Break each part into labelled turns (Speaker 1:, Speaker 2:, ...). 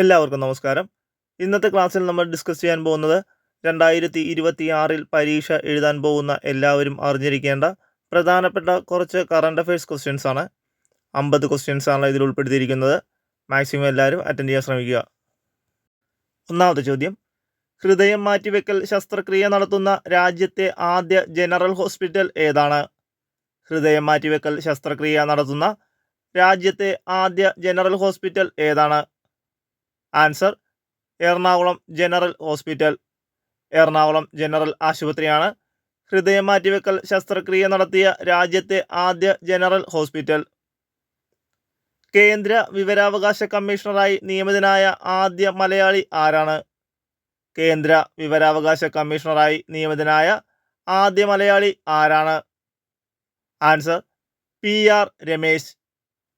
Speaker 1: എല്ലാവർക്കും നമസ്കാരം ഇന്നത്തെ ക്ലാസ്സിൽ നമ്മൾ ഡിസ്കസ് ചെയ്യാൻ പോകുന്നത് രണ്ടായിരത്തി ഇരുപത്തി ആറിൽ പരീക്ഷ എഴുതാൻ പോകുന്ന എല്ലാവരും അറിഞ്ഞിരിക്കേണ്ട പ്രധാനപ്പെട്ട കുറച്ച് കറണ്ട് അഫയേഴ്സ് ക്വസ്റ്റ്യൻസ് ആണ് അമ്പത് ക്വസ്റ്റ്യൻസ് ആണ് ഇതിൽ ഉൾപ്പെടുത്തിയിരിക്കുന്നത് മാക്സിമം എല്ലാവരും അറ്റൻഡ് ചെയ്യാൻ ശ്രമിക്കുക ഒന്നാമത്തെ ചോദ്യം ഹൃദയം മാറ്റിവെക്കൽ ശസ്ത്രക്രിയ നടത്തുന്ന രാജ്യത്തെ ആദ്യ ജനറൽ ഹോസ്പിറ്റൽ ഏതാണ് ഹൃദയം മാറ്റിവെക്കൽ ശസ്ത്രക്രിയ നടത്തുന്ന രാജ്യത്തെ ആദ്യ ജനറൽ ഹോസ്പിറ്റൽ ഏതാണ് answer Ernakulam general hospital Ernakulam general ആശുപത്രിയാണ് ഹൃദയം മാറ്റിവെക്കൽ ശസ്ത്രക്രിയ നടത്തിയ രാജ്യത്തെ ആദ്യ ജനറൽ ഹോസ്പിറ്റൽ കേന്ദ്ര വിവരാവകാശ കമ്മീഷണറായി നിയമിതനായ ആദ്യ മലയാളി ആരാണ് കേന്ദ്ര വിവരാവകാശ കമ്മീഷണറായി നിയമിതനായ ആദ്യ മലയാളി ആരാണ് answer P R Ramesh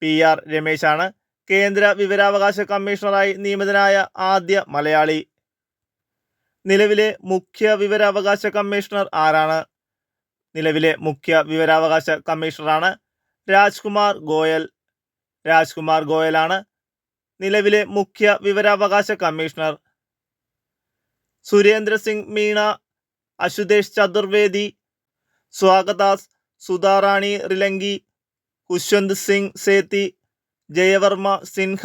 Speaker 1: P R രമേശാണ് കേന്ദ്ര വിവരാവകാശ കമ്മീഷണറായി നിയമിതനായ ആദ്യ മലയാളി നിലവിലെ മുഖ്യ വിവരാവകാശ കമ്മീഷണർ ആരാണ് നിലവിലെ മുഖ്യ വിവരാവകാശ കമ്മീഷണറാണ് രാജ്കുമാർ ഗോയൽ രാജ്കുമാർ ഗോയലാണ് നിലവിലെ മുഖ്യ വിവരാവകാശ കമ്മീഷണർ സുരേന്ദ്ര സിംഗ് മീണ അശുതേഷ് ചതുർവേദി സ്വാഗതാസ് സുധാറാണി റിലങ്കി ഖുശ്വന്ത് സിംഗ് സേത്തി ജയവർമ്മ സിൻഹ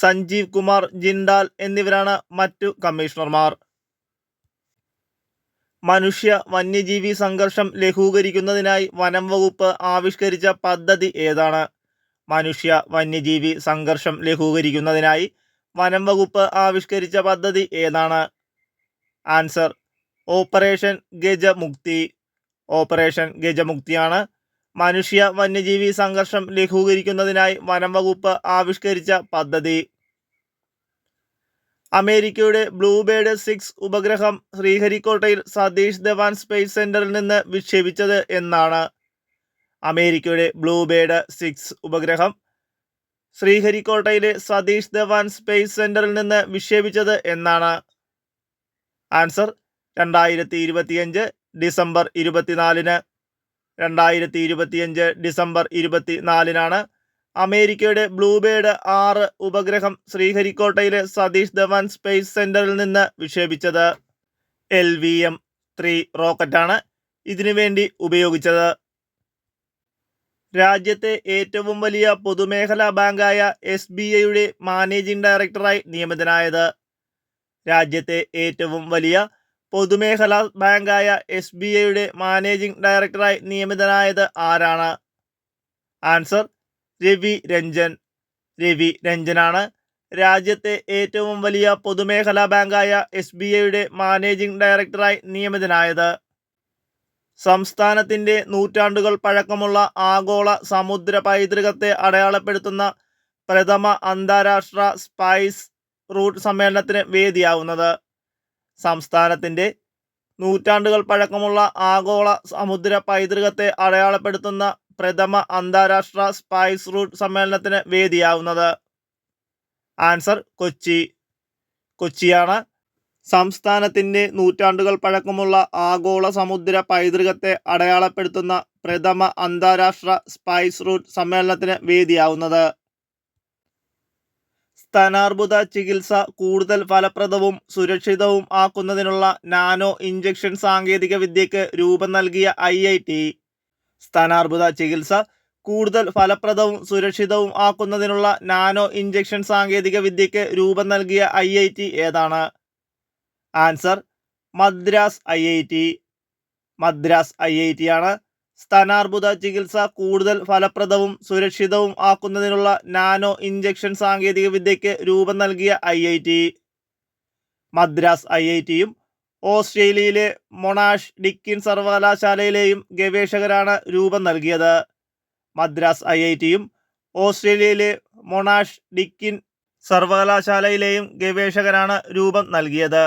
Speaker 1: സഞ്ജീവ് കുമാർ ജിൻഡാൽ എന്നിവരാണ് മറ്റു കമ്മീഷണർമാർ മനുഷ്യ വന്യജീവി സംഘർഷം ലഘൂകരിക്കുന്നതിനായി വനം വകുപ്പ് ആവിഷ്കരിച്ച പദ്ധതി ഏതാണ് മനുഷ്യ വന്യജീവി സംഘർഷം ലഘൂകരിക്കുന്നതിനായി വനം വകുപ്പ് ആവിഷ്കരിച്ച പദ്ധതി ഏതാണ് ആൻസർ ഓപ്പറേഷൻ ഗജമുക്തി ഓപ്പറേഷൻ ഗജമുക്തിയാണ് മനുഷ്യ വന്യജീവി സംഘർഷം ലഘൂകരിക്കുന്നതിനായി വനം വകുപ്പ് ആവിഷ്കരിച്ച പദ്ധതി അമേരിക്കയുടെ ബ്ലൂബേഡ് സിക്സ് ഉപഗ്രഹം ശ്രീഹരിക്കോട്ടയിൽ സതീഷ് ധവാൻ സ്പേസ് സെന്ററിൽ നിന്ന് വിക്ഷേപിച്ചത് എന്നാണ് അമേരിക്കയുടെ ബ്ലൂബേഡ് സിക്സ് ഉപഗ്രഹം ശ്രീഹരിക്കോട്ടയിലെ സതീഷ് ധവാൻ സ്പേസ് സെന്ററിൽ നിന്ന് വിക്ഷേപിച്ചത് എന്നാണ് ആൻസർ രണ്ടായിരത്തി ഡിസംബർ ഇരുപത്തിനാലിന് രണ്ടായിരത്തി ഇരുപത്തിയഞ്ച് ഡിസംബർ നാലിനാണ് അമേരിക്കയുടെ ബ്ലൂബേർഡ് ആറ് ഉപഗ്രഹം ശ്രീഹരിക്കോട്ടയിലെ സതീഷ് ധവാൻ സ്പേസ് സെന്ററിൽ നിന്ന് വിക്ഷേപിച്ചത് എൽ വി എം ത്രീ റോക്കറ്റാണ് ഇതിനുവേണ്ടി ഉപയോഗിച്ചത് രാജ്യത്തെ ഏറ്റവും വലിയ പൊതുമേഖലാ ബാങ്കായ എസ് ബി ഐയുടെ മാനേജിംഗ് ഡയറക്ടറായി നിയമിതനായത് രാജ്യത്തെ ഏറ്റവും വലിയ പൊതുമേഖലാ ബാങ്കായ എസ് ബി ഐയുടെ മാനേജിംഗ് ഡയറക്ടറായി നിയമിതനായത് ആരാണ് ആൻസർ രവി രഞ്ജൻ രവി രഞ്ജനാണ് രാജ്യത്തെ ഏറ്റവും വലിയ പൊതുമേഖലാ ബാങ്കായ എസ് ബി ഐയുടെ മാനേജിംഗ് ഡയറക്ടറായി നിയമിതനായത് സംസ്ഥാനത്തിൻ്റെ നൂറ്റാണ്ടുകൾ പഴക്കമുള്ള ആഗോള സമുദ്ര പൈതൃകത്തെ അടയാളപ്പെടുത്തുന്ന പ്രഥമ അന്താരാഷ്ട്ര സ്പൈസ് റൂട്ട് സമ്മേളനത്തിന് വേദിയാവുന്നത് സംസ്ഥാനത്തിൻ്റെ നൂറ്റാണ്ടുകൾ പഴക്കമുള്ള ആഗോള സമുദ്ര പൈതൃകത്തെ അടയാളപ്പെടുത്തുന്ന പ്രഥമ അന്താരാഷ്ട്ര സ്പൈസ് റൂട്ട് സമ്മേളനത്തിന് വേദിയാവുന്നത് ആൻസർ കൊച്ചി കൊച്ചിയാണ് സംസ്ഥാനത്തിൻ്റെ നൂറ്റാണ്ടുകൾ പഴക്കമുള്ള ആഗോള സമുദ്ര പൈതൃകത്തെ അടയാളപ്പെടുത്തുന്ന പ്രഥമ അന്താരാഷ്ട്ര സ്പൈസ് റൂട്ട് സമ്മേളനത്തിന് വേദിയാവുന്നത് സ്തനാർബുദ ചികിത്സ കൂടുതൽ ഫലപ്രദവും സുരക്ഷിതവും ആക്കുന്നതിനുള്ള നാനോ ഇഞ്ചക്ഷൻ സാങ്കേതിക രൂപം നൽകിയ ഐ ഐ ടി സ്തനാർബുദ ചികിത്സ കൂടുതൽ ഫലപ്രദവും സുരക്ഷിതവും ആക്കുന്നതിനുള്ള നാനോ ഇഞ്ചക്ഷൻ സാങ്കേതിക രൂപം നൽകിയ ഐ ഐ ടി ഏതാണ് answer Madras I I T Madras I I T ആണ് സ്തനാർബുദ ചികിത്സ കൂടുതൽ ഫലപ്രദവും സുരക്ഷിതവും ആക്കുന്നതിനുള്ള നാനോ ഇഞ്ചക്ഷൻ സാങ്കേതികവിദ്യയ്ക്ക് രൂപം നൽകിയ I I T Madras I I ടിയും ഓസ്ട്രേലിയയിലെ മൊണാഷ് ഡിക്കിൻ സർവകലാശാലയിലെയും ഗവേഷകരാണ് രൂപം നൽകിയത് മദ്രാസ് ഐ ഐ ടിയും ഓസ്ട്രേലിയയിലെ മൊണാഷ് ഡിക്കിൻ സർവകലാശാലയിലെയും ഗവേഷകരാണ് രൂപം നൽകിയത്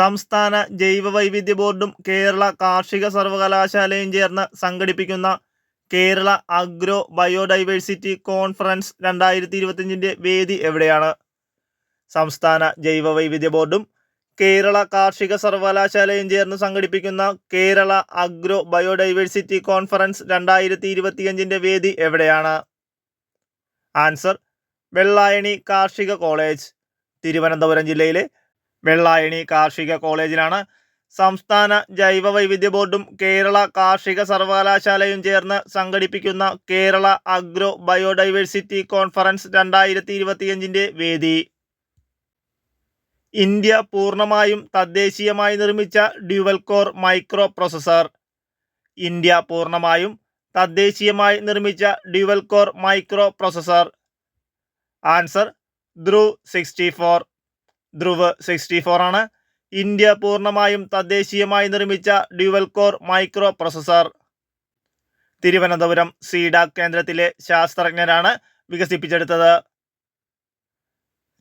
Speaker 1: സംസ്ഥാന ജൈവവൈവിധ്യ ബോർഡും കേരള കാർഷിക സർവകലാശാലയും ചേർന്ന് സംഘടിപ്പിക്കുന്ന കേരള അഗ്രോ ബയോഡൈവേഴ്സിറ്റി കോൺഫറൻസ് രണ്ടായിരത്തി ഇരുപത്തിയഞ്ചിൻ്റെ വേദി എവിടെയാണ് സംസ്ഥാന ജൈവവൈവിധ്യ ബോർഡും കേരള കാർഷിക സർവകലാശാലയും ചേർന്ന് സംഘടിപ്പിക്കുന്ന കേരള അഗ്രോ ബയോഡൈവേഴ്സിറ്റി കോൺഫറൻസ് രണ്ടായിരത്തി ഇരുപത്തിയഞ്ചിൻ്റെ വേദി എവിടെയാണ് ആൻസർ വെള്ളായണി കാർഷിക കോളേജ് തിരുവനന്തപുരം ജില്ലയിലെ വെള്ളായണി കാർഷിക കോളേജിലാണ് സംസ്ഥാന ജൈവ വൈവിധ്യ ബോർഡും കേരള കാർഷിക സർവകലാശാലയും ചേർന്ന് സംഘടിപ്പിക്കുന്ന കേരള അഗ്രോ ബയോഡൈവേഴ്സിറ്റി കോൺഫറൻസ് രണ്ടായിരത്തി ഇരുപത്തിയഞ്ചിൻ്റെ വേദി ഇന്ത്യ പൂർണ്ണമായും തദ്ദേശീയമായി നിർമ്മിച്ച dual core microprocessor India പൂർണ്ണമായും തദ്ദേശീയമായി നിർമ്മിച്ച dual core microprocessor answer Dhruv sixty four Dhruv sixty ആണ് ഇന്ത്യ പൂർണ്ണമായും തദ്ദേശീയമായി നിർമ്മിച്ച dual core microprocessor Thiruvananthapuram CDAC കേന്ദ്രത്തിലെ ശാസ്ത്രജ്ഞരാണ് വികസിപ്പിച്ചെടുത്തത്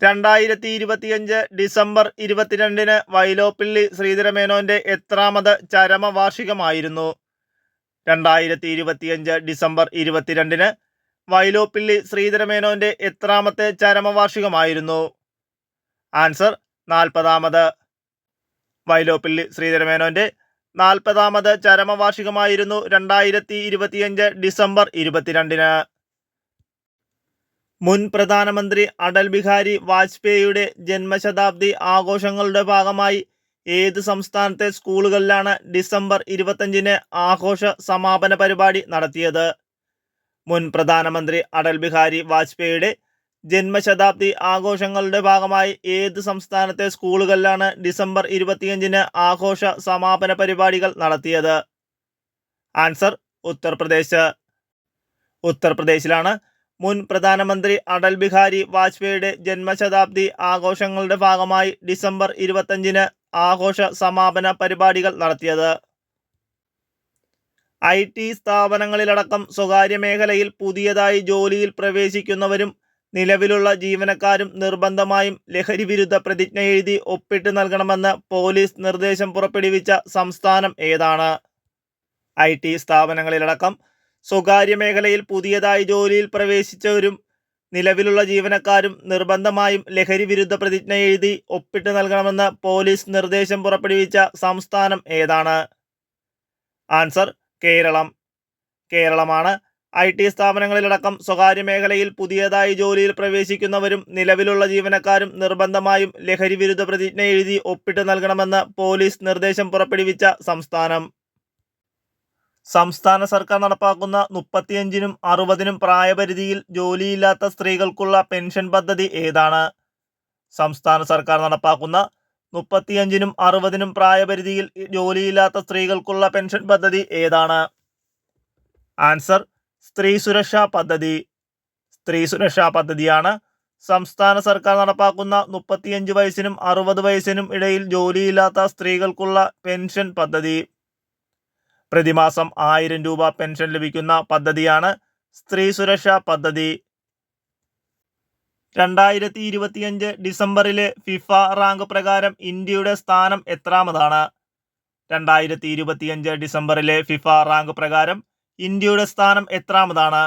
Speaker 1: രണ്ടായിരത്തി ഇരുപത്തിയഞ്ച് ഡിസംബർ ഇരുപത്തിരണ്ടിന് വൈലോപ്പിള്ളി ശ്രീധരമേനോന്റെ എത്രാമത് ചരമവാർഷികമായിരുന്നു രണ്ടായിരത്തി ഇരുപത്തിയഞ്ച് ഡിസംബർ ഇരുപത്തിരണ്ടിന് വൈലോപ്പിള്ളി ശ്രീധരമേനോന്റെ എത്രാമത്തെ ചരമവാർഷികമായിരുന്നു ആൻസർ നാൽപ്പതാമത് വൈലോപ്പിള്ളി ശ്രീധരമേനോൻ്റെ നാൽപ്പതാമത് ചരമവാർഷികമായിരുന്നു രണ്ടായിരത്തി ഇരുപത്തിയഞ്ച് ഡിസംബർ ഇരുപത്തിരണ്ടിന് മുൻ പ്രധാനമന്ത്രി അടൽ ബിഹാരി വാജ്പേയിയുടെ ജന്മശതാബ്ദി ആഘോഷങ്ങളുടെ ഭാഗമായി ഏത് സംസ്ഥാനത്തെ സ്കൂളുകളിലാണ് ഡിസംബർ ഇരുപത്തഞ്ചിന് ആഘോഷ സമാപന പരിപാടി നടത്തിയത് മുൻ പ്രധാനമന്ത്രി അടൽ ബിഹാരി വാജ്പേയിയുടെ ജന്മശതാബ്ദി ആഘോഷങ്ങളുടെ ഭാഗമായി ഏത് സംസ്ഥാനത്തെ സ്കൂളുകളിലാണ് ഡിസംബർ ഇരുപത്തിയഞ്ചിന് ആഘോഷ സമാപന പരിപാടികൾ നടത്തിയത് ആൻസർ ഉത്തർപ്രദേശ് ഉത്തർപ്രദേശിലാണ് മുൻ പ്രധാനമന്ത്രി അടൽ ബിഹാരി വാജ്പേയിയുടെ ജന്മശതാബ്ദി ആഘോഷങ്ങളുടെ ഭാഗമായി ഡിസംബർ ഇരുപത്തഞ്ചിന് ആഘോഷ സമാപന പരിപാടികൾ നടത്തിയത് ഐ ടി സ്ഥാപനങ്ങളിലടക്കം സ്വകാര്യ മേഖലയിൽ പുതിയതായി ജോലിയിൽ പ്രവേശിക്കുന്നവരും നിലവിലുള്ള ജീവനക്കാരും നിർബന്ധമായും ലഹരി വിരുദ്ധ പ്രതിജ്ഞ എഴുതി ഒപ്പിട്ട് നൽകണമെന്ന് പോലീസ് നിർദ്ദേശം പുറപ്പെടുവിച്ച സംസ്ഥാനം ഏതാണ് ഐ ടി സ്ഥാപനങ്ങളിലടക്കം സ്വകാര്യ മേഖലയിൽ പുതിയതായി ജോലിയിൽ പ്രവേശിച്ചവരും നിലവിലുള്ള ജീവനക്കാരും നിർബന്ധമായും ലഹരി വിരുദ്ധ പ്രതിജ്ഞ എഴുതി ഒപ്പിട്ട് നൽകണമെന്ന് പോലീസ് നിർദ്ദേശം പുറപ്പെടുവിച്ച സംസ്ഥാനം ഏതാണ് ആൻസർ കേരളം കേരളമാണ് ഐ ടി സ്ഥാപനങ്ങളിലടക്കം സ്വകാര്യ മേഖലയിൽ പുതിയതായി ജോലിയിൽ പ്രവേശിക്കുന്നവരും നിലവിലുള്ള ജീവനക്കാരും നിർബന്ധമായും ലഹരി വിരുദ്ധ പ്രതിജ്ഞ എഴുതി ഒപ്പിട്ട് നൽകണമെന്ന് പോലീസ് നിർദ്ദേശം പുറപ്പെടുവിച്ച സംസ്ഥാനം സംസ്ഥാന സർക്കാർ നടപ്പാക്കുന്ന മുപ്പത്തിയഞ്ചിനും അറുപതിനും പ്രായപരിധിയിൽ ജോലിയില്ലാത്ത സ്ത്രീകൾക്കുള്ള പെൻഷൻ പദ്ധതി ഏതാണ് സംസ്ഥാന സർക്കാർ നടപ്പാക്കുന്ന മുപ്പത്തിയഞ്ചിനും അറുപതിനും പ്രായപരിധിയിൽ ജോലിയില്ലാത്ത സ്ത്രീകൾക്കുള്ള പെൻഷൻ പദ്ധതി ഏതാണ് ആൻസർ സ്ത്രീ സുരക്ഷാ പദ്ധതി സ്ത്രീ സുരക്ഷാ പദ്ധതിയാണ് സംസ്ഥാന സർക്കാർ നടപ്പാക്കുന്ന മുപ്പത്തിയഞ്ച് വയസ്സിനും അറുപത് വയസ്സിനും ഇടയിൽ ജോലിയില്ലാത്ത സ്ത്രീകൾക്കുള്ള പെൻഷൻ പദ്ധതി പ്രതിമാസം ആയിരം രൂപ പെൻഷൻ ലഭിക്കുന്ന പദ്ധതിയാണ് സ്ത്രീ സുരക്ഷാ പദ്ധതി രണ്ടായിരത്തി ഇരുപത്തിയഞ്ച് ഡിസംബറിലെ ഫിഫ റാങ്ക് പ്രകാരം ഇന്ത്യയുടെ സ്ഥാനം എത്രാമതാണ് രണ്ടായിരത്തി ഇരുപത്തിയഞ്ച് ഡിസംബറിലെ ഫിഫ റാങ്ക് പ്രകാരം ഇന്ത്യയുടെ സ്ഥാനം എത്രാമതാണ്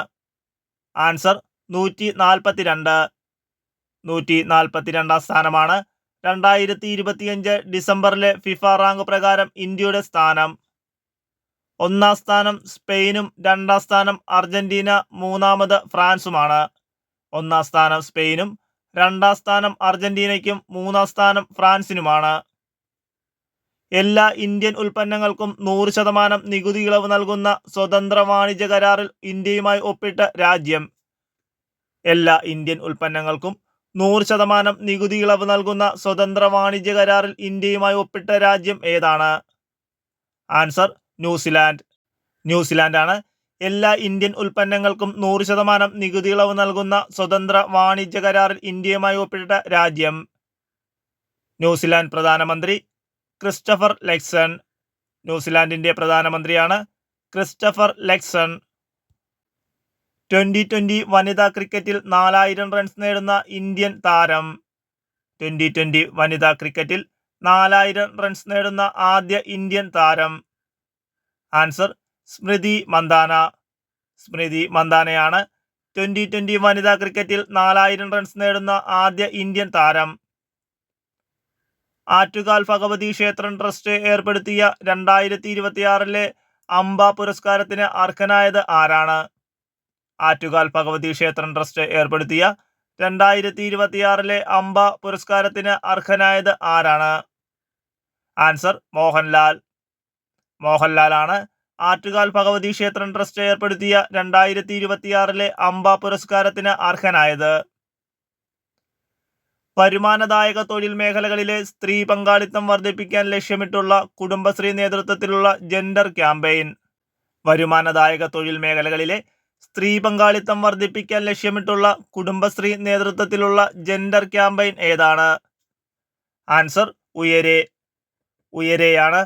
Speaker 1: ആൻസർ നൂറ്റി രണ്ട് നൂറ്റി രണ്ടാം സ്ഥാനമാണ് രണ്ടായിരത്തി ഇരുപത്തിയഞ്ച് ഡിസംബറിലെ ഫിഫ റാങ്ക് പ്രകാരം ഇന്ത്യയുടെ സ്ഥാനം ഒന്നാം സ്ഥാനം സ്പെയിനും രണ്ടാം സ്ഥാനം അർജന്റീന മൂന്നാമത് ഫ്രാൻസുമാണ് ഒന്നാം സ്ഥാനം സ്പെയിനും രണ്ടാം സ്ഥാനം അർജന്റീനയ്ക്കും മൂന്നാം സ്ഥാനം ഫ്രാൻസിനുമാണ് എല്ലാ ഇന്ത്യൻ ഉൽപ്പന്നങ്ങൾക്കും നൂറ് ശതമാനം നികുതി ഇളവ് നൽകുന്ന സ്വതന്ത്ര വാണിജ്യ കരാറിൽ ഇന്ത്യയുമായി ഒപ്പിട്ട രാജ്യം എല്ലാ ഇന്ത്യൻ ഉൽപ്പന്നങ്ങൾക്കും നൂറ് ശതമാനം നികുതി ഇളവ് നൽകുന്ന സ്വതന്ത്ര വാണിജ്യ കരാറിൽ ഇന്ത്യയുമായി ഒപ്പിട്ട രാജ്യം ഏതാണ് ആൻസർ ന്യൂസിലാൻഡ് ന്യൂസിലാൻഡാണ് എല്ലാ ഇന്ത്യൻ ഉൽപ്പന്നങ്ങൾക്കും നൂറ് ശതമാനം നികുതി ഇളവ് നൽകുന്ന സ്വതന്ത്ര വാണിജ്യ കരാറിൽ ഇന്ത്യയുമായി ഒപ്പിട്ട രാജ്യം ന്യൂസിലാൻഡ് പ്രധാനമന്ത്രി ക്രിസ്റ്റഫർ ലെക്സൺ ന്യൂസിലാൻഡിൻ്റെ പ്രധാനമന്ത്രിയാണ് ക്രിസ്റ്റഫർ ലെക്സൺ ട്വൻ്റി ട്വൻ്റി വനിതാ ക്രിക്കറ്റിൽ നാലായിരം റൺസ് നേടുന്ന ഇന്ത്യൻ താരം ട്വൻ്റി ട്വൻ്റി വനിതാ ക്രിക്കറ്റിൽ നാലായിരം റൺസ് നേടുന്ന ആദ്യ ഇന്ത്യൻ താരം ആൻസർ സ്മൃതി മന്ദാന സ്മൃതി മന്ദാനയാണ് ട്വൻ്റി ട്വൻ്റി വനിതാ ക്രിക്കറ്റിൽ നാലായിരം റൺസ് നേടുന്ന ആദ്യ ഇന്ത്യൻ താരം ആറ്റുകാൽ ഭഗവതി ക്ഷേത്രം ട്രസ്റ്റ് ഏർപ്പെടുത്തിയ രണ്ടായിരത്തി ഇരുപത്തിയാറിലെ അംബ പുരസ്കാരത്തിന് അർഹനായത് ആരാണ് ആറ്റുകാൽ ഭഗവതി ക്ഷേത്രം ട്രസ്റ്റ് ഏർപ്പെടുത്തിയ രണ്ടായിരത്തി ഇരുപത്തിയാറിലെ അംബ പുരസ്കാരത്തിന് അർഹനായത് ആരാണ് ആൻസർ മോഹൻലാൽ മോഹൻലാലാണ് ആറ്റുകാൽ ഭഗവതി ക്ഷേത്രം ട്രസ്റ്റ് ഏർപ്പെടുത്തിയ രണ്ടായിരത്തി ഇരുപത്തിയാറിലെ അംബ പുരസ്കാരത്തിന് അർഹനായത് വരുമാനദായക തൊഴിൽ മേഖലകളിലെ സ്ത്രീ പങ്കാളിത്തം വർദ്ധിപ്പിക്കാൻ ലക്ഷ്യമിട്ടുള്ള കുടുംബശ്രീ നേതൃത്വത്തിലുള്ള ജെൻഡർ ക്യാമ്പയിൻ വരുമാനദായക തൊഴിൽ മേഖലകളിലെ സ്ത്രീ പങ്കാളിത്തം വർദ്ധിപ്പിക്കാൻ ലക്ഷ്യമിട്ടുള്ള കുടുംബശ്രീ നേതൃത്വത്തിലുള്ള ജെൻഡർ ക്യാമ്പയിൻ ഏതാണ് ആൻസർ ഉയരെ ഉയരെയാണ്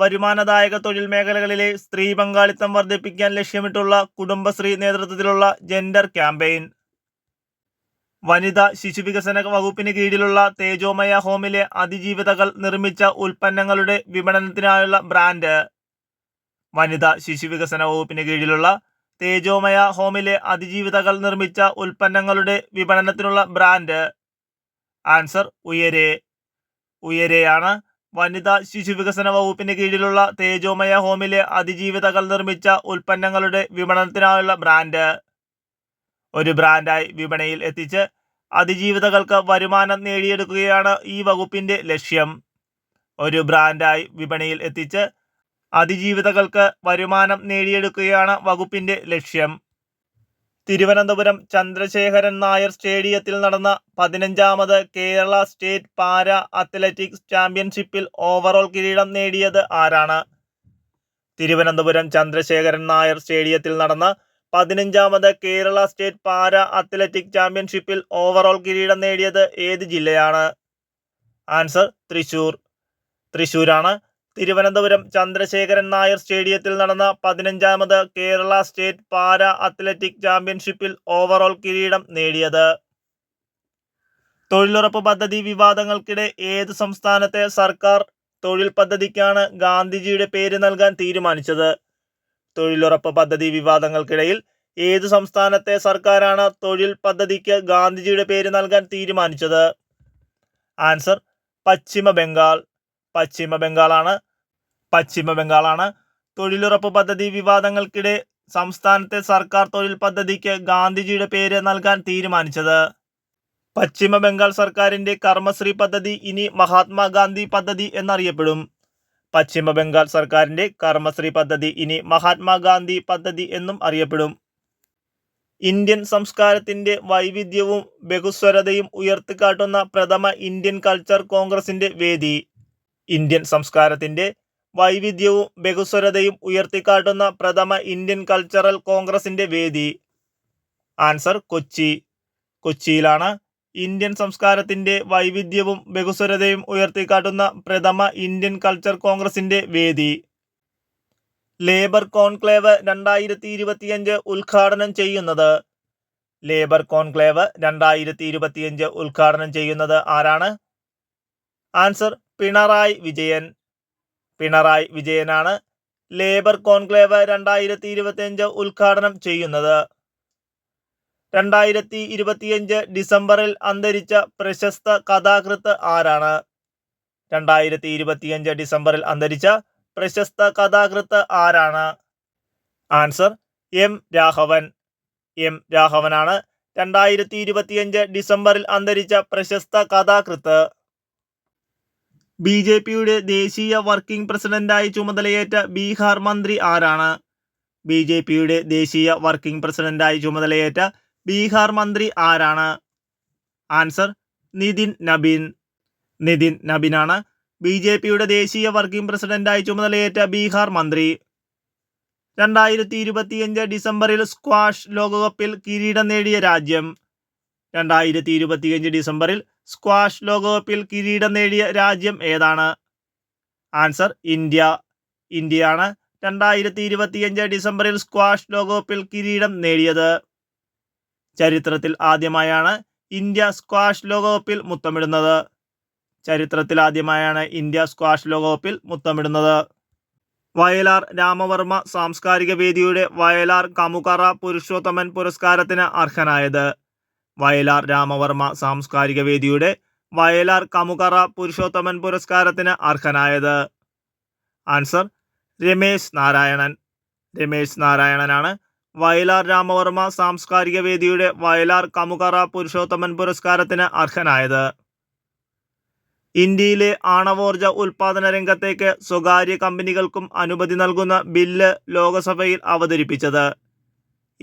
Speaker 1: വരുമാനദായക തൊഴിൽ മേഖലകളിലെ സ്ത്രീ പങ്കാളിത്തം വർദ്ധിപ്പിക്കാൻ ലക്ഷ്യമിട്ടുള്ള കുടുംബശ്രീ നേതൃത്വത്തിലുള്ള ജെൻഡർ ക്യാമ്പയിൻ വനിതാ ശിശുവികസന വകുപ്പിന് കീഴിലുള്ള തേജോമയ ഹോമിലെ അതിജീവിതകൾ നിർമ്മിച്ച ഉൽപ്പന്നങ്ങളുടെ വിപണനത്തിനായുള്ള ബ്രാൻഡ് വനിതാ ശിശുവികസന വകുപ്പിന് കീഴിലുള്ള തേജോമയ ഹോമിലെ അതിജീവിതകൾ നിർമ്മിച്ച ഉൽപ്പന്നങ്ങളുടെ വിപണനത്തിനുള്ള ബ്രാൻഡ് ആൻസർ ഉയരെ ഉയരെയാണ് വനിതാ ശിശുവികസന വകുപ്പിന് കീഴിലുള്ള തേജോമയ ഹോമിലെ അതിജീവിതകൾ നിർമ്മിച്ച ഉൽപ്പന്നങ്ങളുടെ വിപണനത്തിനായുള്ള ബ്രാൻഡ് ഒരു ബ്രാൻഡായി വിപണിയിൽ എത്തിച്ച് അതിജീവിതകൾക്ക് വരുമാനം നേടിയെടുക്കുകയാണ് ഈ വകുപ്പിൻ്റെ ലക്ഷ്യം ഒരു ബ്രാൻഡായി വിപണിയിൽ എത്തിച്ച് അതിജീവിതകൾക്ക് വരുമാനം നേടിയെടുക്കുകയാണ് വകുപ്പിൻ്റെ ലക്ഷ്യം തിരുവനന്തപുരം ചന്ദ്രശേഖരൻ നായർ സ്റ്റേഡിയത്തിൽ നടന്ന പതിനഞ്ചാമത് കേരള സ്റ്റേറ്റ് പാര അത്ലറ്റിക്സ് ചാമ്പ്യൻഷിപ്പിൽ ഓവറോൾ കിരീടം നേടിയത് ആരാണ് തിരുവനന്തപുരം ചന്ദ്രശേഖരൻ നായർ സ്റ്റേഡിയത്തിൽ നടന്ന പതിനഞ്ചാമത് കേരള സ്റ്റേറ്റ് പാര അത്ലറ്റിക് ചാമ്പ്യൻഷിപ്പിൽ ഓവറോൾ കിരീടം നേടിയത് ഏത് ജില്ലയാണ് ആൻസർ തൃശൂർ തൃശൂരാണ് തിരുവനന്തപുരം ചന്ദ്രശേഖരൻ നായർ സ്റ്റേഡിയത്തിൽ നടന്ന പതിനഞ്ചാമത് കേരള സ്റ്റേറ്റ് പാര അത്ലറ്റിക് ചാമ്പ്യൻഷിപ്പിൽ ഓവറോൾ കിരീടം നേടിയത് തൊഴിലുറപ്പ് പദ്ധതി വിവാദങ്ങൾക്കിടെ ഏത് സംസ്ഥാനത്തെ സർക്കാർ തൊഴിൽ പദ്ധതിക്കാണ് ഗാന്ധിജിയുടെ പേര് നൽകാൻ തീരുമാനിച്ചത് തൊഴിലുറപ്പ് പദ്ധതി വിവാദങ്ങൾക്കിടയിൽ ഏതു സംസ്ഥാനത്തെ സർക്കാരാണ് തൊഴിൽ പദ്ധതിക്ക് ഗാന്ധിജിയുടെ പേര് നൽകാൻ തീരുമാനിച്ചത് ആൻസർ പശ്ചിമ ബംഗാൾ പശ്ചിമ ബംഗാളാണ് പശ്ചിമ ബംഗാളാണ് തൊഴിലുറപ്പ് പദ്ധതി വിവാദങ്ങൾക്കിടെ സംസ്ഥാനത്തെ സർക്കാർ തൊഴിൽ പദ്ധതിക്ക് ഗാന്ധിജിയുടെ പേര് നൽകാൻ തീരുമാനിച്ചത് പശ്ചിമ ബംഗാൾ സർക്കാരിന്റെ കർമ്മശ്രീ പദ്ധതി ഇനി മഹാത്മാഗാന്ധി പദ്ധതി എന്നറിയപ്പെടും പശ്ചിമബംഗാൾ സർക്കാരിൻ്റെ കർമ്മശ്രീ പദ്ധതി ഇനി മഹാത്മാഗാന്ധി പദ്ധതി എന്നും അറിയപ്പെടും ഇന്ത്യൻ സംസ്കാരത്തിൻ്റെ വൈവിധ്യവും ബഹുസ്വരതയും ഉയർത്തിക്കാട്ടുന്ന പ്രഥമ ഇന്ത്യൻ കൾച്ചർ കോൺഗ്രസിൻ്റെ വേദി ഇന്ത്യൻ സംസ്കാരത്തിൻ്റെ വൈവിധ്യവും ബഹുസ്വരതയും ഉയർത്തിക്കാട്ടുന്ന പ്രഥമ ഇന്ത്യൻ കൾച്ചറൽ കോൺഗ്രസിൻ്റെ വേദി ആൻസർ കൊച്ചി കൊച്ചിയിലാണ് ഇന്ത്യൻ സംസ്കാരത്തിന്റെ വൈവിധ്യവും ബഹുസ്വരതയും ഉയർത്തിക്കാട്ടുന്ന പ്രഥമ ഇന്ത്യൻ കൾച്ചർ കോൺഗ്രസിന്റെ വേദി ലേബർ കോൺക്ലേവ് രണ്ടായിരത്തി ഇരുപത്തിയഞ്ച് ഉദ്ഘാടനം ചെയ്യുന്നത് ലേബർ കോൺക്ലേവ് രണ്ടായിരത്തി ഇരുപത്തിയഞ്ച് ഉദ്ഘാടനം ചെയ്യുന്നത് ആരാണ് ആൻസർ പിണറായി വിജയൻ പിണറായി വിജയനാണ് ലേബർ കോൺക്ലേവ് രണ്ടായിരത്തി ഇരുപത്തിയഞ്ച് ഉദ്ഘാടനം ചെയ്യുന്നത് രണ്ടായിരത്തി ഇരുപത്തിയഞ്ച് ഡിസംബറിൽ അന്തരിച്ച പ്രശസ്ത കഥാകൃത്ത് ആരാണ് രണ്ടായിരത്തി ഇരുപത്തിയഞ്ച് ഡിസംബറിൽ അന്തരിച്ച പ്രശസ്ത കഥാകൃത്ത് ആരാണ് ആൻസർ എം രാഘവൻ എം രാഘവനാണ് രണ്ടായിരത്തി ഇരുപത്തിയഞ്ച് ഡിസംബറിൽ അന്തരിച്ച പ്രശസ്ത കഥാകൃത്ത് ബി ജെ പിയുടെ ദേശീയ വർക്കിംഗ് പ്രസിഡന്റായി ചുമതലയേറ്റ ബീഹാർ മന്ത്രി ആരാണ് ബി ജെ പിയുടെ ദേശീയ വർക്കിംഗ് പ്രസിഡന്റായി ചുമതലയേറ്റ ബീഹാർ മന്ത്രി ആരാണ് ആൻസർ നിതിൻ നബീൻ നിതിൻ നബിനാണ് ബി ജെ പിയുടെ ദേശീയ വർക്കിംഗ് പ്രസിഡന്റായി ചുമതലയേറ്റ ബീഹാർ മന്ത്രി രണ്ടായിരത്തി ഇരുപത്തിയഞ്ച് ഡിസംബറിൽ സ്ക്വാഷ് ലോകകപ്പിൽ കിരീടം നേടിയ രാജ്യം രണ്ടായിരത്തി ഇരുപത്തിയഞ്ച് ഡിസംബറിൽ സ്ക്വാഷ് ലോകകപ്പിൽ കിരീടം നേടിയ രാജ്യം ഏതാണ് ആൻസർ ഇന്ത്യ ഇന്ത്യയാണ് രണ്ടായിരത്തി ഇരുപത്തിയഞ്ച് ഡിസംബറിൽ സ്ക്വാഷ് ലോകകപ്പിൽ കിരീടം നേടിയത് ചരിത്രത്തിൽ ആദ്യമായാണ് ഇന്ത്യ സ്ക്വാഷ് ലോകകപ്പിൽ മുത്തമിടുന്നത് ചരിത്രത്തിൽ ആദ്യമായാണ് ഇന്ത്യ സ്ക്വാഷ് ലോകകപ്പിൽ മുത്തമിടുന്നത് വയലാർ രാമവർമ്മ സാംസ്കാരിക വേദിയുടെ വയലാർ കമുകറ പുരുഷോത്തമൻ പുരസ്കാരത്തിന് അർഹനായത് വയലാർ രാമവർമ്മ സാംസ്കാരിക വേദിയുടെ വയലാർ കമുകറ പുരുഷോത്തമൻ പുരസ്കാരത്തിന് അർഹനായത് ആൻസർ രമേശ് നാരായണൻ രമേശ് നാരായണനാണ് വയലാർ രാമവർമ്മ സാംസ്കാരിക വേദിയുടെ വയലാർ കമുകറ പുരുഷോത്തമൻ പുരസ്കാരത്തിന് അർഹനായത് ഇന്ത്യയിലെ ആണവോർജ ഉൽപാദന രംഗത്തേക്ക് സ്വകാര്യ കമ്പനികൾക്കും അനുമതി നൽകുന്ന ബില്ല് ലോകസഭയിൽ അവതരിപ്പിച്ചത്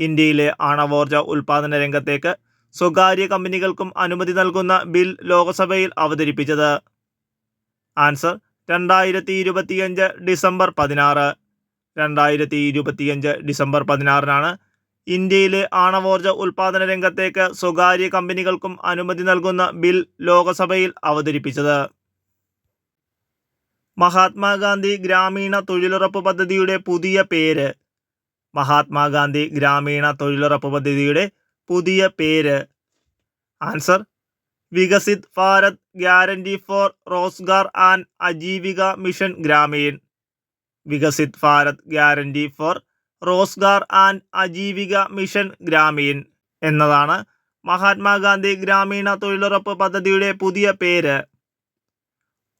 Speaker 1: ഇന്ത്യയിലെ ആണവോർജ ഉൽപാദന രംഗത്തേക്ക് സ്വകാര്യ കമ്പനികൾക്കും അനുമതി നൽകുന്ന ബിൽ ലോകസഭയിൽ അവതരിപ്പിച്ചത് ആൻസർ രണ്ടായിരത്തി ഡിസംബർ പതിനാറ് രണ്ടായിരത്തി ഇരുപത്തിയഞ്ച് ഡിസംബർ പതിനാറിനാണ് ഇന്ത്യയിലെ ആണവോർജ ഉൽപാദന രംഗത്തേക്ക് സ്വകാര്യ കമ്പനികൾക്കും അനുമതി നൽകുന്ന ബിൽ ലോകസഭയിൽ അവതരിപ്പിച്ചത് മഹാത്മാഗാന്ധി ഗ്രാമീണ തൊഴിലുറപ്പ് പദ്ധതിയുടെ പുതിയ പേര് മഹാത്മാഗാന്ധി ഗ്രാമീണ തൊഴിലുറപ്പ് പദ്ധതിയുടെ പുതിയ പേര് answer Viksit Bharat guarantee four Rozgar and അജീവിക mission Gramin Viksit Bharat guarantee four Rozgar and അജീവിക mission Gramin എന്നതാണ് മഹാത്മാഗാന്ധി ഗ്രാമീണ തൊഴിലുറപ്പ് പദ്ധതിയുടെ പുതിയ പേര്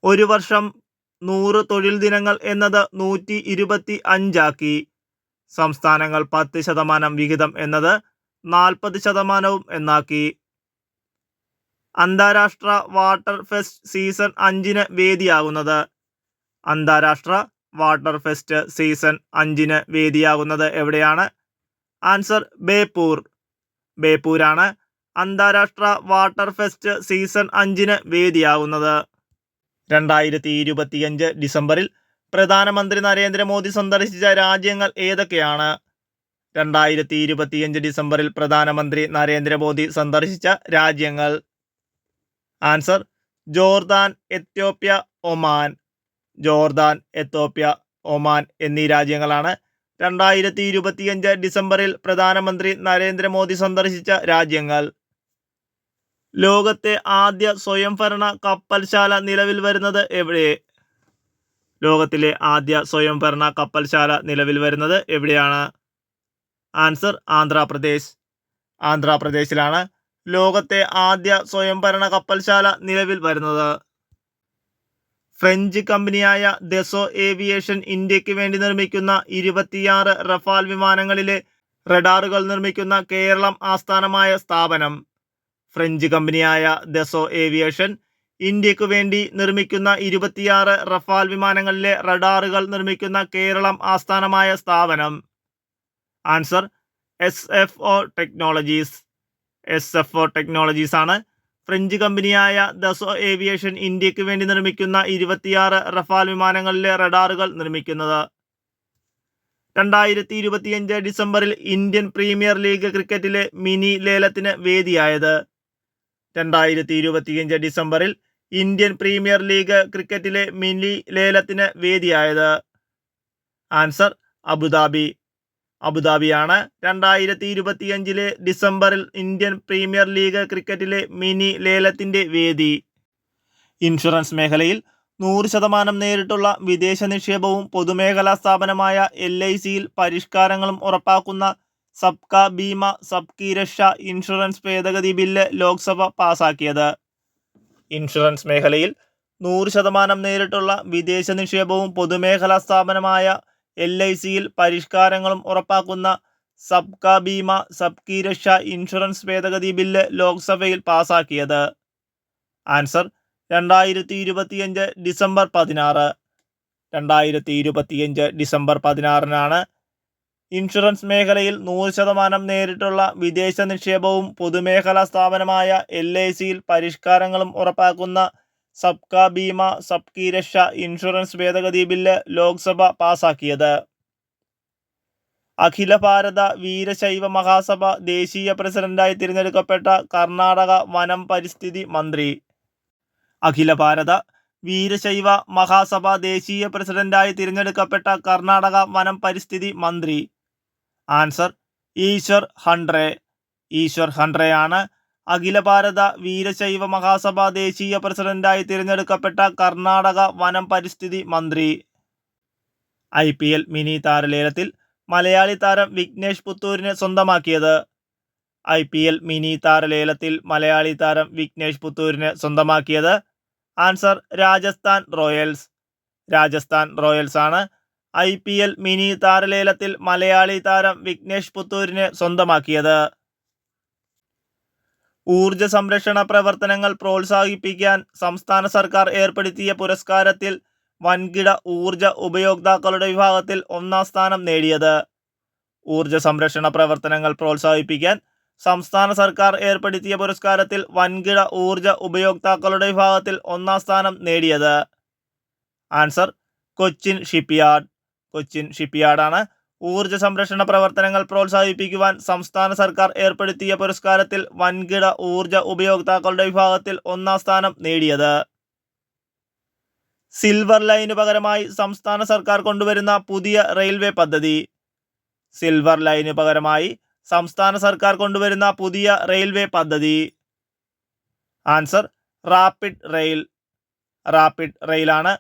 Speaker 1: ഒരു വർഷം നൂറ് തൊഴിൽ ദിനങ്ങൾ എന്നത് നൂറ്റി ഇരുപത്തി അഞ്ചാക്കി സംസ്ഥാനങ്ങൾ പത്ത് ശതമാനം വിഹിതം എന്നത് നാൽപ്പത് ശതമാനവും എന്നാക്കി അന്താരാഷ്ട്ര വാട്ടർ ഫെസ്റ്റ് സീസൺ അഞ്ചിന് വേദിയാകുന്നത് അന്താരാഷ്ട്ര വാട്ടർ ഫെസ്റ്റ് സീസൺ അഞ്ചിന് വേദിയാകുന്നത് എവിടെയാണ് ആൻസർ ബേപ്പൂർ ബേപ്പൂരാണ് അന്താരാഷ്ട്ര വാട്ടർ ഫെസ്റ്റ് സീസൺ അഞ്ചിന് വേദിയാകുന്നത് രണ്ടായിരത്തി ഇരുപത്തിയഞ്ച് ഡിസംബറിൽ പ്രധാനമന്ത്രി നരേന്ദ്രമോദി സന്ദർശിച്ച രാജ്യങ്ങൾ ഏതൊക്കെയാണ് രണ്ടായിരത്തി ഇരുപത്തിയഞ്ച് ഡിസംബറിൽ പ്രധാനമന്ത്രി നരേന്ദ്രമോദി സന്ദർശിച്ച രാജ്യങ്ങൾ answer Jordan Ethiopia Oman Jordan Ethiopia Oman എന്നീ രാജ്യങ്ങളാണ് രണ്ടായിരത്തി ഇരുപത്തിയഞ്ച് ഡിസംബറിൽ പ്രധാനമന്ത്രി നരേന്ദ്രമോദി സന്ദർശിച്ച രാജ്യങ്ങൾ ലോകത്തെ ആദ്യ സ്വയംഭരണ കപ്പൽശാല നിലവിൽ വരുന്നത് എവിടെ ലോകത്തിലെ ആദ്യ സ്വയംഭരണ കപ്പൽശാല നിലവിൽ വരുന്നത് എവിടെയാണ് ആൻസർ ആന്ധ്രാപ്രദേശ് ആന്ധ്രാപ്രദേശിലാണ് ലോകത്തെ ആദ്യ സ്വയംഭരണ കപ്പൽശാല നിലവിൽ വരുന്നത് ഫ്രഞ്ച് കമ്പനിയായ ദെസോ ഏവിയേഷൻ ഇന്ത്യക്ക് വേണ്ടി നിർമ്മിക്കുന്ന ഇരുപത്തിയാറ് റഫാൽ വിമാനങ്ങളിലെ റഡാറുകൾ നിർമ്മിക്കുന്ന കേരളം ആസ്ഥാനമായ സ്ഥാപനം ഫ്രഞ്ച് കമ്പനിയായ ദെസോ ഏവിയേഷൻ ഇന്ത്യക്കു വേണ്ടി നിർമ്മിക്കുന്ന ഇരുപത്തിയാറ് റഫാൽ വിമാനങ്ങളിലെ റഡാറുകൾ നിർമ്മിക്കുന്ന കേരളം ആസ്ഥാനമായ സ്ഥാപനം answer S F O technologies S F O technologies ആണ് ഫ്രഞ്ച് കമ്പനിയായ ദസോ ഏവിയേഷൻ ഇന്ത്യക്ക് വേണ്ടി നിർമ്മിക്കുന്ന ഇരുപത്തിയാറ് റഫാൽ വിമാനങ്ങളിലെ റഡാറുകൾ നിർമ്മിക്കുന്നത് രണ്ടായിരത്തി ഇരുപത്തിയഞ്ച് ഡിസംബറിൽ ഇന്ത്യൻ പ്രീമിയർ ലീഗ് ക്രിക്കറ്റിലെ മിനി ലേലത്തിന് വേദിയായത് രണ്ടായിരത്തി ഇരുപത്തിയഞ്ച് ഡിസംബറിൽ ഇന്ത്യൻ പ്രീമിയർ ലീഗ് ക്രിക്കറ്റിലെ മിനി ലേലത്തിന് വേദിയായത് ആൻസർ അബുദാബി അബുദാബിയാണ് രണ്ടായിരത്തി ഇരുപത്തിയഞ്ചിലെ ഡിസംബറിൽ ഇന്ത്യൻ പ്രീമിയർ ലീഗ് ക്രിക്കറ്റിലെ മിനി ലേലത്തിൻ്റെ വേദി ഇൻഷുറൻസ് മേഖലയിൽ നൂറ് ശതമാനം നേരിട്ടുള്ള വിദേശ നിക്ഷേപവും പൊതുമേഖലാ സ്ഥാപനമായ എൽ ഐ സിയിൽ പരിഷ്കാരങ്ങളും ഉറപ്പാക്കുന്ന സബ്ക ഭീമ സബ്കി രക്ഷ ഇൻഷുറൻസ് ഭേദഗതി ബില്ല് ലോക്സഭ പാസാക്കിയത് ഇൻഷുറൻസ് മേഖലയിൽ നൂറ് ശതമാനം നേരിട്ടുള്ള വിദേശ നിക്ഷേപവും പൊതുമേഖലാ സ്ഥാപനമായ എൽ ഐ സിയിൽ പരിഷ്കാരങ്ങളും ഉറപ്പാക്കുന്ന സബ്കാ ബീമ സബ്കി രക്ഷ ഇൻഷുറൻസ് ഭേദഗതി ബില്ല് ലോക്സഭയിൽ പാസാക്കിയത് ആൻസർ രണ്ടായിരത്തി ഇരുപത്തിയഞ്ച് ഡിസംബർ പതിനാറ് രണ്ടായിരത്തി ഇരുപത്തിയഞ്ച് ഡിസംബർ പതിനാറിനാണ് ഇൻഷുറൻസ് മേഖലയിൽ നൂറ് ശതമാനം നേരിട്ടുള്ള വിദേശ നിക്ഷേപവും പൊതുമേഖലാ സ്ഥാപനമായ എൽ ഐ സിയിൽ പരിഷ്കാരങ്ങളും ഉറപ്പാക്കുന്ന സബ്ക ഭീമ സബ്കി രക്ഷ ഇൻഷുറൻസ് ഭേദഗതി ബില്ല് ലോക്സഭ പാസാക്കിയത് അഖില ഭാരത വീരശൈവ മഹാസഭ ദേശീയ പ്രസിഡന്റായി തിരഞ്ഞെടുക്കപ്പെട്ട കർണാടക വനം പരിസ്ഥിതി മന്ത്രി അഖില ഭാരത വീരശൈവ മഹാസഭ ദേശീയ പ്രസിഡന്റായി തിരഞ്ഞെടുക്കപ്പെട്ട കർണാടക വനം പരിസ്ഥിതി മന്ത്രി ആൻസർ ഈശ്വർ ഹൺഡ്രേ ഈശ്വർ ഹൺഡ്രേ ആണ് അഖില ഭാരത വീരശൈവ മഹാസഭ ദേശീയ പ്രസിഡന്റായി തിരഞ്ഞെടുക്കപ്പെട്ട കർണാടക വനം പരിസ്ഥിതി മന്ത്രി ഐ പി എൽ മിനി താരലേലത്തിൽ മലയാളി താരം വിഘ്നേഷ് പുത്തൂരിനെ സ്വന്തമാക്കിയത് ഐ പി എൽ മിനി താരലേലത്തിൽ മലയാളി താരം വിഘ്നേഷ് പുത്തൂരിനെ സ്വന്തമാക്കിയത് answer Rajasthan Royals Rajasthan Royals ആണ് ഐ പി എൽ മിനി താരലേലത്തിൽ മലയാളി താരം വിഘ്നേഷ് പുത്തൂരിനെ സ്വന്തമാക്കിയത് ഊർജ സംരക്ഷണ പ്രവർത്തനങ്ങൾ പ്രോത്സാഹിപ്പിക്കാൻ സംസ്ഥാന സർക്കാർ ഏർപ്പെടുത്തിയ പുരസ്കാരത്തിൽ വൻകിട ഊർജ ഉപയോക്താക്കളുടെ വിഭാഗത്തിൽ ഒന്നാം സ്ഥാനം നേടിയത് ഊർജ സംരക്ഷണ പ്രവർത്തനങ്ങൾ പ്രോത്സാഹിപ്പിക്കാൻ സംസ്ഥാന സർക്കാർ ഏർപ്പെടുത്തിയ പുരസ്കാരത്തിൽ വൻകിട ഊർജ ഉപയോക്താക്കളുടെ വിഭാഗത്തിൽ ഒന്നാം സ്ഥാനം നേടിയത് ആൻസർ കൊച്ചിൻ ഷിപ്പ്യാർഡ് കൊച്ചിൻ ഷിപ്പ്യാർഡാണ് ഊർജ സംരക്ഷണ പ്രവർത്തനങ്ങൾ പ്രോത്സാഹിപ്പിക്കുവാൻ സംസ്ഥാന സർക്കാർ ഏർപ്പെടുത്തിയ പുരസ്കാരത്തിൽ വൻകിട ഊർജ ഉപയോക്താക്കളുടെ വിഭാഗത്തിൽ ഒന്നാം സ്ഥാനം നേടിയത് സിൽവർ ലൈനു പകരമായി സംസ്ഥാന സർക്കാർ കൊണ്ടുവരുന്ന പുതിയ റെയിൽവേ പദ്ധതി സിൽവർ ലൈനു പകരമായി സംസ്ഥാന സർക്കാർ കൊണ്ടുവരുന്ന പുതിയ റെയിൽവേ പദ്ധതി ആൻസർ റാപ്പിഡ് റെയിൽ റാപ്പിഡ് റെയിലാണ്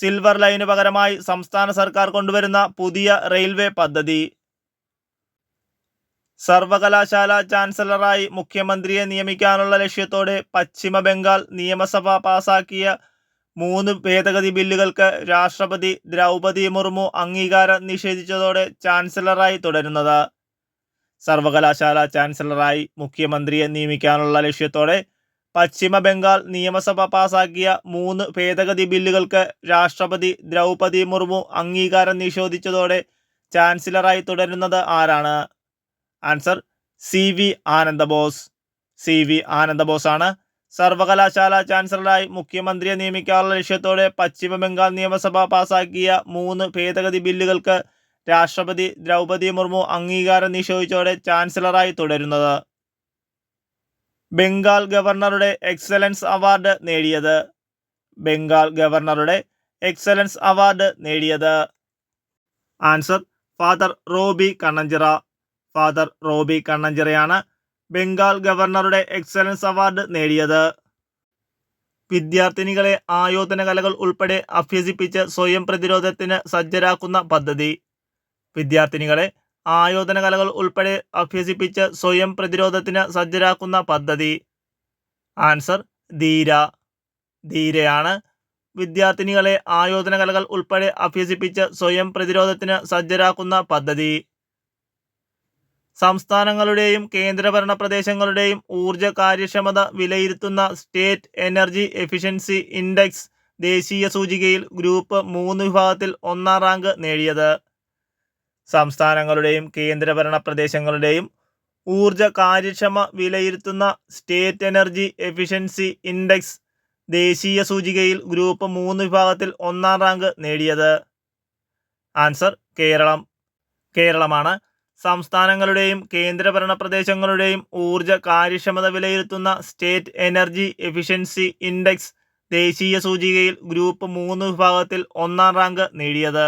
Speaker 1: സിൽവർ ലൈന് പകരമായി സംസ്ഥാന സർക്കാർ കൊണ്ടുവരുന്ന പുതിയ റെയിൽവേ പദ്ധതി സർവകലാശാല ചാൻസലറായി മുഖ്യമന്ത്രിയെ നിയമിക്കാനുള്ള ലക്ഷ്യത്തോടെ പശ്ചിമ ബംഗാൾ നിയമസഭ പാസാക്കിയ മൂന്ന് ഭേദഗതി ബില്ലുകൾക്ക് രാഷ്ട്രപതി ദ്രൗപതി മുർമു അംഗീകാരം നിഷേധിച്ചതോടെ ചാൻസലറായി തുടരുന്നത് സർവകലാശാല ചാൻസലറായി മുഖ്യമന്ത്രിയെ നിയമിക്കാനുള്ള ലക്ഷ്യത്തോടെ പശ്ചിമ ബംഗാൾ നിയമസഭ പാസാക്കിയ മൂന്ന് ഭേദഗതി ബില്ലുകൾക്ക് രാഷ്ട്രപതി ദ്രൗപദി മുർമു അംഗീകാരം നിഷേധിച്ചതോടെ ചാൻസലറായി തുടരുന്നത് ആരാണ് answer C V Ananda Bose C V ആനന്ദബോസാണ് സർവകലാശാല ചാൻസലറായി മുഖ്യമന്ത്രിയെ നിയമിക്കാനുള്ള ലക്ഷ്യത്തോടെ പശ്ചിമ ബംഗാൾ നിയമസഭ പാസാക്കിയ മൂന്ന് ഭേദഗതി ബില്ലുകൾക്ക് രാഷ്ട്രപതി ദ്രൗപദി മുർമു അംഗീകാരം നിഷേധിച്ചതോടെ ചാൻസലറായി തുടരുന്നത് ബംഗാൾ ഗവർണറുടെ എക്സലൻസ് അവാർഡ് നേടിയത് ബംഗാൾ ഗവർണറുടെ എക്സലൻസ് അവാർഡ് നേടിയത് answer father Robi Kannanchira father Robi കണ്ണഞ്ചിറയാണ് ബംഗാൾ ഗവർണറുടെ എക്സലൻസ് അവാർഡ് നേടിയത് വിദ്യാർത്ഥിനികളെ ആയോധന കലകൾ ഉൾപ്പെടെ അഭ്യസിപ്പിച്ച് സ്വയം പ്രതിരോധത്തിന് സജ്ജരാക്കുന്ന പദ്ധതി വിദ്യാർത്ഥിനികളെ ആയോധന കലകൾ ഉൾപ്പെടെ അഭ്യസിപ്പിച്ച് സ്വയം പ്രതിരോധത്തിന് സജ്ജരാക്കുന്ന പദ്ധതി ആൻസർ ധീര ധീരയാണ് വിദ്യാർത്ഥിനികളെ ആയോധന കലകൾ ഉൾപ്പെടെ അഭ്യസിപ്പിച്ച് സ്വയം പ്രതിരോധത്തിന് സജ്ജരാക്കുന്ന പദ്ധതി സംസ്ഥാനങ്ങളുടെയും കേന്ദ്രഭരണ പ്രദേശങ്ങളുടെയും ഊർജ കാര്യക്ഷമത വിലയിരുത്തുന്ന സ്റ്റേറ്റ് എനർജി എഫിഷ്യൻസി ഇൻഡെക്സ് ദേശീയ സൂചികയിൽ ഗ്രൂപ്പ് മൂന്ന് വിഭാഗത്തിൽ ഒന്നാം റാങ്ക് നേടിയത് സംസ്ഥാനങ്ങളുടെയും കേന്ദ്രഭരണ പ്രദേശങ്ങളുടെയും ഊർജ കാര്യക്ഷമ വിലയിരുത്തുന്ന സ്റ്റേറ്റ് എനർജി എഫിഷ്യൻസി ഇൻഡെക്സ് ദേശീയ സൂചികയിൽ ഗ്രൂപ്പ് മൂന്ന് വിഭാഗത്തിൽ ഒന്നാം റാങ്ക് നേടിയത് ആൻസർ കേരളം കേരളമാണ് സംസ്ഥാനങ്ങളുടെയും കേന്ദ്രഭരണ പ്രദേശങ്ങളുടെയും ഊർജ കാര്യക്ഷമത വിലയിരുത്തുന്ന സ്റ്റേറ്റ് എനർജി എഫിഷ്യൻസി ഇൻഡെക്സ് ദേശീയ സൂചികയിൽ ഗ്രൂപ്പ് മൂന്ന് വിഭാഗത്തിൽ ഒന്നാം റാങ്ക് നേടിയത്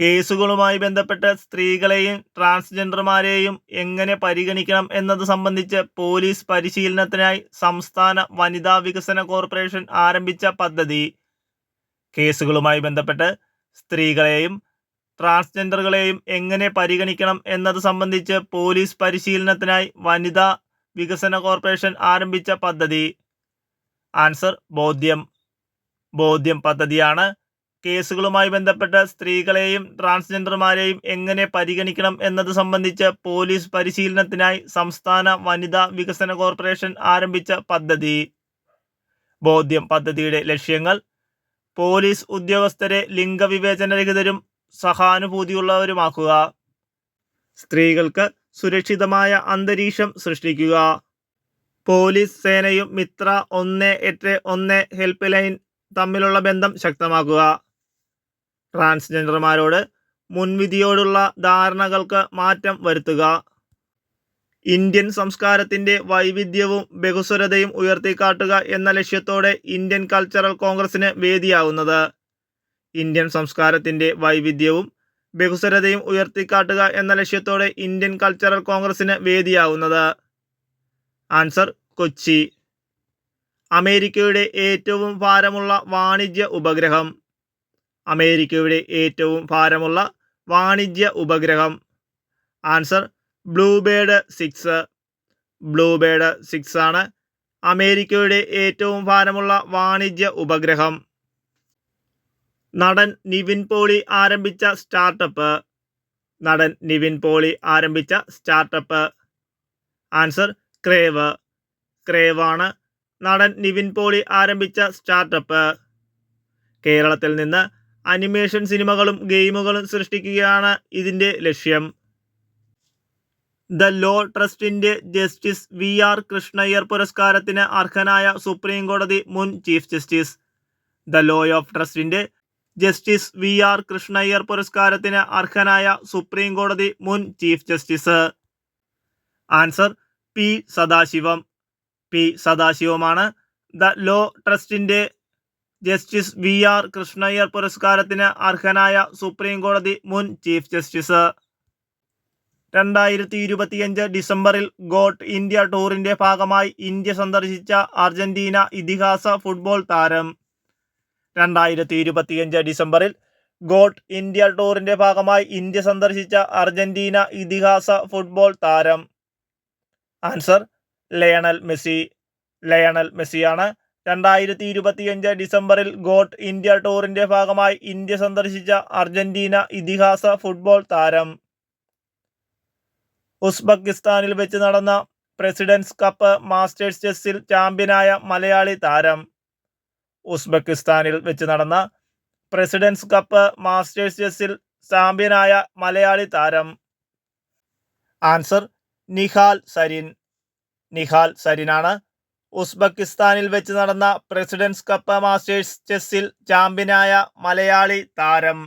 Speaker 1: കേസുകളുമായി ബന്ധപ്പെട്ട് സ്ത്രീകളെയും ട്രാൻസ്ജെൻഡർമാരെയും എങ്ങനെ പരിഗണിക്കണം എന്നത് സംബന്ധിച്ച് പോലീസ് പരിശീലനത്തിനായി സംസ്ഥാന വനിതാ വികസന കോർപ്പറേഷൻ ആരംഭിച്ച പദ്ധതി കേസുകളുമായി ബന്ധപ്പെട്ട് സ്ത്രീകളെയും ട്രാൻസ്ജെൻഡറുകളെയും എങ്ങനെ പരിഗണിക്കണം എന്നത് സംബന്ധിച്ച് പോലീസ് പരിശീലനത്തിനായി വനിതാ വികസന കോർപ്പറേഷൻ ആരംഭിച്ച പദ്ധതി ആൻസർ ബോധ്യം ബോധ്യം പദ്ധതിയാണ് കേസുകളുമായി ബന്ധപ്പെട്ട് സ്ത്രീകളെയും ട്രാൻസ്ജെൻഡർമാരെയും എങ്ങനെ പരിഗണിക്കണം എന്നത് സംബന്ധിച്ച് പോലീസ് പരിശീലനത്തിനായി സംസ്ഥാന വനിതാ വികസന കോർപ്പറേഷൻ ആരംഭിച്ച പദ്ധതി ബോധ്യം പദ്ധതിയുടെ ലക്ഷ്യങ്ങൾ പോലീസ് ഉദ്യോഗസ്ഥരെ ലിംഗവിവേചനരഹിതരും സഹാനുഭൂതിയുള്ളവരുമാക്കുക സ്ത്രീകൾക്ക് സുരക്ഷിതമായ അന്തരീക്ഷം സൃഷ്ടിക്കുക പോലീസ് സേനയും മിത്ര ഒന്ന് എട്ട് ഒന്ന് ഹെൽപ്പ് ലൈൻ തമ്മിലുള്ള ബന്ധം ശക്തമാക്കുക ട്രാൻസ്ജെൻഡർമാരോട് മുൻവിധിയോടുള്ള ധാരണകൾക്ക് മാറ്റം വരുത്തുക ഇന്ത്യൻ സംസ്കാരത്തിൻ്റെ വൈവിധ്യവും ബഹുസ്വരതയും ഉയർത്തിക്കാട്ടുക എന്ന ലക്ഷ്യത്തോടെ ഇന്ത്യൻ കൾച്ചറൽ കോൺഗ്രസ്സിന് വേദിയാവുന്നത് ഇന്ത്യൻ സംസ്കാരത്തിൻ്റെ വൈവിധ്യവും ബഹുസ്വരതയും ഉയർത്തിക്കാട്ടുക എന്ന ലക്ഷ്യത്തോടെ ഇന്ത്യൻ കൾച്ചറൽ കോൺഗ്രസ്സിന് വേദിയാവുന്നത് ആൻസർ കൊച്ചി അമേരിക്കയുടെ ഏറ്റവും ഭാരമുള്ള വാണിജ്യ ഉപഗ്രഹം അമേരിക്കയുടെ ഏറ്റവും ഭാരമുള്ള വാണിജ്യ ഉപഗ്രഹം answer BlueBird six BlueBird six ആണ് അമേരിക്കയുടെ ഏറ്റവും ഭാരമുള്ള വാണിജ്യ ഉപഗ്രഹം നടൻ നിവിൻ പോളി ആരംഭിച്ച സ്റ്റാർട്ടപ്പ് നടൻ നിവിൻ പോളി ആരംഭിച്ച സ്റ്റാർട്ടപ്പ് ആൻസർ ക്രേവ് ക്രേവാണ് നടൻ നിവിൻ പോളി ആരംഭിച്ച സ്റ്റാർട്ടപ്പ് കേരളത്തിൽ നിന്ന് അനിമേഷൻ സിനിമകളും ഗെയിമുകളും സൃഷ്ടിക്കുകയാണ് ഇതിൻ്റെ ലക്ഷ്യം the law ട്രസ്റ്റിൻ്റെ justice V R Krishna Iyer പുരസ്കാരത്തിന് അർഹനായ സുപ്രീം കോടതി മുൻ chief justice the law of ട്രസ്റ്റിൻ്റെ justice V R Krishna Iyer പുരസ്കാരത്തിന് അർഹനായ സുപ്രീം കോടതി മുൻ chief justice answer P Sadasivam P സദാശിവമാണ് the law ട്രസ്റ്റിൻ്റെ justice V R Krishna Iyer പുരസ്കാരത്തിന് അർഹനായ സുപ്രീം കോടതി മുൻ ചീഫ് ജസ്റ്റിസ് രണ്ടായിരത്തി ഇരുപത്തിയഞ്ച് ഡിസംബറിൽ ഗോട്ട് ഇന്ത്യ ടൂറിന്റെ ഭാഗമായി ഇന്ത്യ സന്ദർശിച്ച അർജന്റീന ഇതിഹാസ ഫുട്ബോൾ താരം രണ്ടായിരത്തി ഇരുപത്തിയഞ്ച് ഡിസംബറിൽ ഗോട്ട് ഇന്ത്യ ടൂറിന്റെ ഭാഗമായി ഇന്ത്യ സന്ദർശിച്ച അർജന്റീന ഇതിഹാസ ഫുട്ബോൾ താരം ആൻസർ ലയണൽ മെസ്സി ലയണൽ മെസ്സിയാണ് രണ്ടായിരത്തി ഇരുപത്തിയഞ്ച് ഡിസംബറിൽ ഗോട്ട് ഇന്ത്യ ടൂറിന്റെ ഭാഗമായി ഇന്ത്യ സന്ദർശിച്ച അർജന്റീന ഇതിഹാസ ഫുട്ബോൾ താരം ഉസ്ബക്കിസ്ഥാനിൽ വെച്ച് നടന്ന പ്രസിഡൻസ് കപ്പ് മാസ്റ്റേഴ്സ് ചെസ്സിൽ ചാമ്പ്യനായ മലയാളി താരം ഉസ്ബക്കിസ്ഥാനിൽ വെച്ച് നടന്ന പ്രസിഡൻസ് കപ്പ് മാസ്റ്റേഴ്സ് ചെസ്സിൽ ചാമ്പ്യനായ മലയാളി താരം ആൻസർ നിഹാൽ സരിൻ നിഹാൽ സരിനാണ് ഉസ്ബക്കിസ്ഥാനിൽ വെച്ച് നടന്ന പ്രസിഡന്റ്സ് കപ്പ് മാസ്റ്റേഴ്സ് ചെസ്സിൽ ചാമ്പ്യനായ മലയാളി താരം